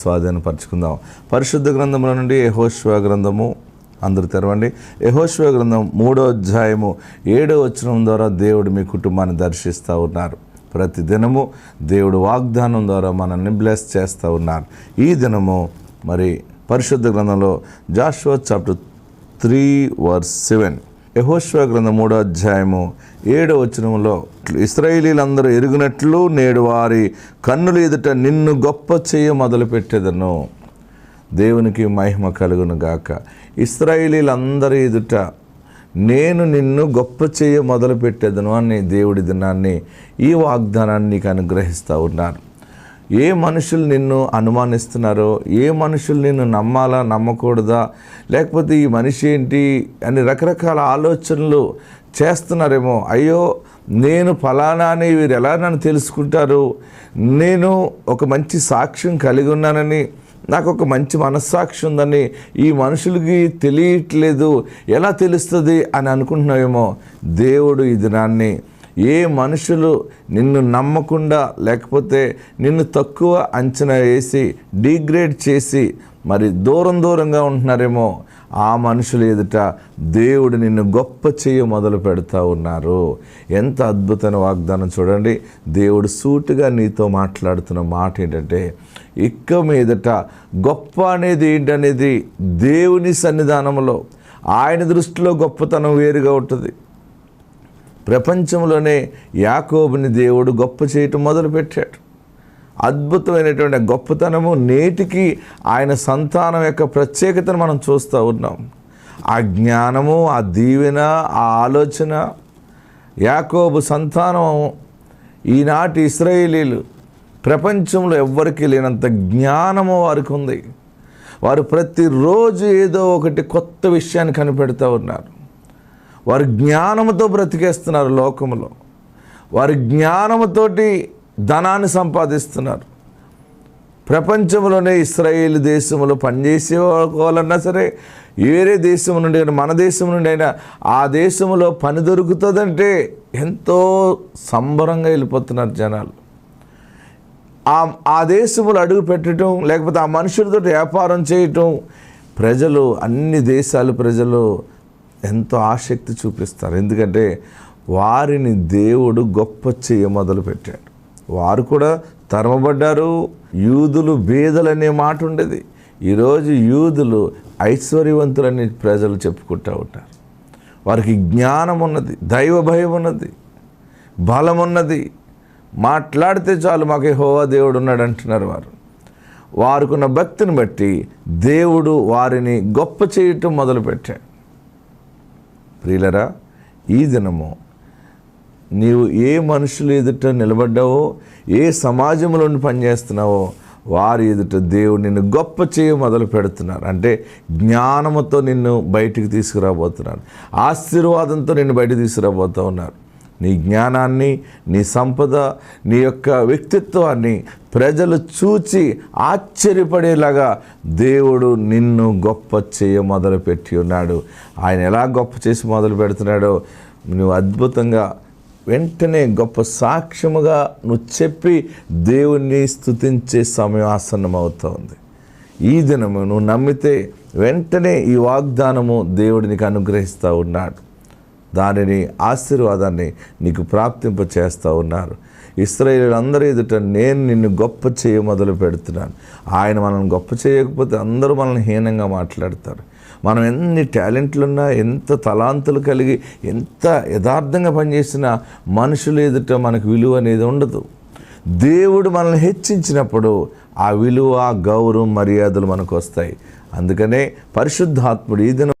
స్వాధీనపరచుకుందాం పరిశుద్ధ గ్రంథంలో నుండి యహోశ్వ గ్రంథము అందరు తెరవండి. యహోశ్వ గ్రంథం మూడో అధ్యాయము ఏడో వచనం ద్వారా దేవుడు మీ కుటుంబాన్ని దర్శిస్తూ ఉన్నారు. ప్రతి దినము దేవుడు వాగ్దానం ద్వారా మనల్ని బ్లెస్ చేస్తూ ఉన్నారు. ఈ దినము మరి పరిశుద్ధ గ్రంథంలో Joshua chapter three verse seven. యహోశ్వ గ్రంథం మూడో అధ్యాయము ఏడో వచనంలో ఇస్రాయేలీలందరూ ఎరుగునట్లు నేడు వారి కన్నులు ఎదుట నిన్ను గొప్ప చేయ మొదలుపెట్టేదను. దేవునికి మహిమ కలుగును గాక. ఇస్రాయేలీలందరి ఎదుట నేను నిన్ను గొప్ప చేయ మొదలుపెట్టేదను అని దేవుడి దినాన్ని ఈ వాగ్దానాన్ని నీకు అనుగ్రహిస్తూ ఉన్నారు ఏ మనుషులు నిన్ను అనుమానిస్తున్నారో ఏ మనుషులు నిన్ను నమ్మాలా నమ్మకూడదా? లేకపోతే ఈ మనిషి ఏంటి అని రకరకాల ఆలోచనలు చేస్తున్నారేమో. అయ్యో నేను ఫలానా అని వీరు ఎలా నన్ను తెలుసుకుంటారు? నేను ఒక మంచి సాక్ష్యం కలిగి ఉన్నానని నాకు ఒక మంచి మనస్సాక్షి ఉందని ఈ మనుషులకి తెలియట్లేదు. ఎలా తెలుస్తుంది అని అనుకుంటున్నావేమో దేవుడు ఈ దినాన్ని. ఏ మనుషులు నిన్ను నమ్మకుండా లేకపోతే నిన్ను తక్కువ అంచనా వేసి డిగ్రేడ్ చేసి మరి దూరం దూరంగా ఉంటున్నారేమో ఆ మనుషులు ఎదుట దేవుడు నిన్ను గొప్ప చేయ మొదలు పెడతా ఉన్నారు. ఎంత అద్భుతమైన వాగ్దానం చూడండి. దేవుడు సూటుగా నీతో మాట్లాడుతున్న మాట ఏంటంటే ఇక్క మీదట గొప్ప అనేది ఏంటనేది దేవుని సన్నిధానంలో ఆయన దృష్టిలో గొప్పతనం వేరుగా ఉంటుంది. ప్రపంచంలోనే యాకోబుని దేవుడు గొప్ప చేయటం మొదలుపెట్టాడు. అద్భుతమైనటువంటి గొప్పతనము నేటికి ఆయన సంతానం యొక్క ప్రత్యేకతను మనం చూస్తూ ఉన్నాం. ఆ జ్ఞానము ఆ దీవెన ఆ ఆలోచన యాకోబు సంతానం ఈనాటి ఇస్రాయేలీలు ప్రపంచంలో ఎవ్వరికీ లేనంత జ్ఞానము వారికి ఉంది. వారు ప్రతిరోజు ఏదో ఒకటి కొత్త విషయాన్ని కనిపెడుతూ ఉన్నారు. వారు జ్ఞానముతో బ్రతికేస్తున్నారు లోకములో. వారి జ్ఞానముతోటి ధనాన్ని సంపాదిస్తున్నారు. ప్రపంచంలోనే ఇస్రాయేల్ దేశంలో పనిచేసే వాళ్ళన్నా సరే వేరే దేశం నుండి అయినా మన దేశం నుండి అయినా ఆ దేశంలో పని దొరుకుతుందంటే ఎంతో సంబరంగా వెళ్ళిపోతున్నారు జనాలు. ఆ ఆ దేశంలో అడుగు పెట్టడం లేకపోతే ఆ మనుషులతో వ్యాపారం చేయటం ప్రజలు అన్ని దేశాలు ప్రజలు ఎంతో ఆసక్తి చూపిస్తారు. ఎందుకంటే వారిని దేవుడు గొప్ప చేయ మొదలుపెట్టాడు వారు కూడా తరమబడ్డారు. యూదులు బీదలనే అనే మాట ఉండేది. ఈరోజు యూదులు ఐశ్వర్యవంతులని ప్రజలు చెప్పుకుంటూ ఉంటారు. వారికి జ్ఞానం ఉన్నది దైవ భయం ఉన్నది బలం ఉన్నది. మాట్లాడితే చాలు మాకు హోవా దేవుడు ఉన్నాడు అంటున్నారు వారు. వారికున్న భక్తిని బట్టి దేవుడు వారిని గొప్ప చేయటం మొదలుపెట్టాడు. ప్రియులరా ఈ దినము నీవు ఏ మనుషులు ఎదుట నిలబడ్డావో ఏ సమాజంలో పనిచేస్తున్నావో వారి ఎదుట దేవుడు నిన్ను గొప్ప చేయ మొదలు పెడుతున్నారు. అంటే జ్ఞానముతో నిన్ను బయటికి తీసుకురాబోతున్నారు. ఆశీర్వాదంతో నిన్ను బయట తీసుకురాబోతూ ఉన్నారు. నీ జ్ఞానాన్ని నీ సంపద నీ యొక్క వ్యక్తిత్వాన్ని ప్రజలు చూచి ఆశ్చర్యపడేలాగా దేవుడు నిన్ను గొప్ప చేయ మొదలుపెట్టి ఉన్నాడు. ఆయన ఎలా గొప్ప చేసి మొదలు పెడుతున్నాడో నువ్వు అద్భుతంగా వెంటనే గొప్ప సాక్ష్యముగా నువ్వు చెప్పి దేవుణ్ణి స్తుతించే సమయం ఆసన్నం ఈ దినము నువ్వు నమ్మితే వెంటనే ఈ వాగ్దానము దేవుడు నీకు అనుగ్రహిస్తూ ఉన్నాడు. దానిని ఆశీర్వాదాన్ని నీకు ప్రాప్తింప చేస్తూ ఉన్నారు. ఇస్రాయేలందరి ఎదుట నేను నిన్ను గొప్ప చేయ మొదలు పెడుతున్నాను. ఆయన మనల్ని గొప్ప చేయకపోతే అందరూ మనల్ని హీనంగా మాట్లాడతారు. మనం ఎన్ని టాలెంట్లున్నా ఎంత తలాంతులు కలిగి ఎంత యథార్థంగా పనిచేసినా మనుషుల ఎదుట మనకు విలువ అనేది ఉండదు. దేవుడు మనల్ని హెచ్చించినప్పుడు ఆ విలువ గౌరవం మర్యాదలు మనకు వస్తాయి. అందుకనే పరిశుద్ధాత్ముడు ఈ దినం